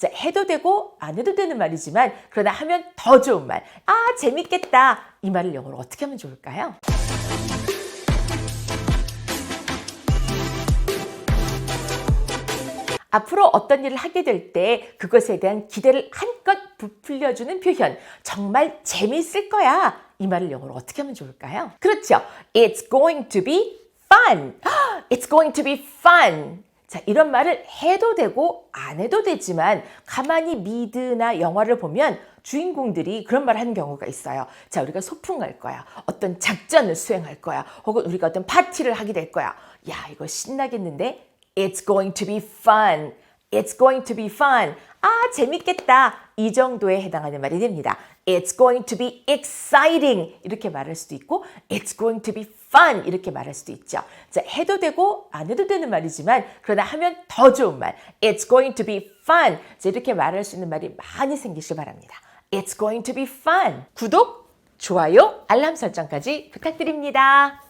자, 해도 되고 안 해도 되는 말이지만 그러나 하면 더 좋은 말. 아, 재밌겠다. 이 말을 영어로 어떻게 하면 좋을까요? 앞으로 어떤 일을 하게 될 때 그것에 대한 기대를 한껏 부풀려주는 표현. 정말 재미있을 거야. 이 말을 영어로 어떻게 하면 좋을까요? 그렇죠. It's going to be fun. It's going to be fun. 자, 이런 말을 해도 되고 안 해도 되지만 가만히 미드나 영화를 보면 주인공들이 그런 말을 하는 경우가 있어요. 자, 우리가 소풍 갈 거야. 어떤 작전을 수행할 거야. 혹은 우리가 어떤 파티를 하게 될 거야. 야, 이거 신나겠는데? It's going to be fun. It's going to be fun. 아, 재밌겠다. 이 정도에 해당하는 말이 됩니다. It's going to be exciting. 이렇게 말할 수도 있고, It's going to be fun. 이렇게 말할 수도 있죠. 자, 해도 되고, 안 해도 되는 말이지만, 그러나 하면 더 좋은 말. It's going to be fun. 자, 이렇게 말할 수 있는 말이 많이 생기시기 바랍니다. It's going to be fun. 구독, 좋아요, 알람 설정까지 부탁드립니다.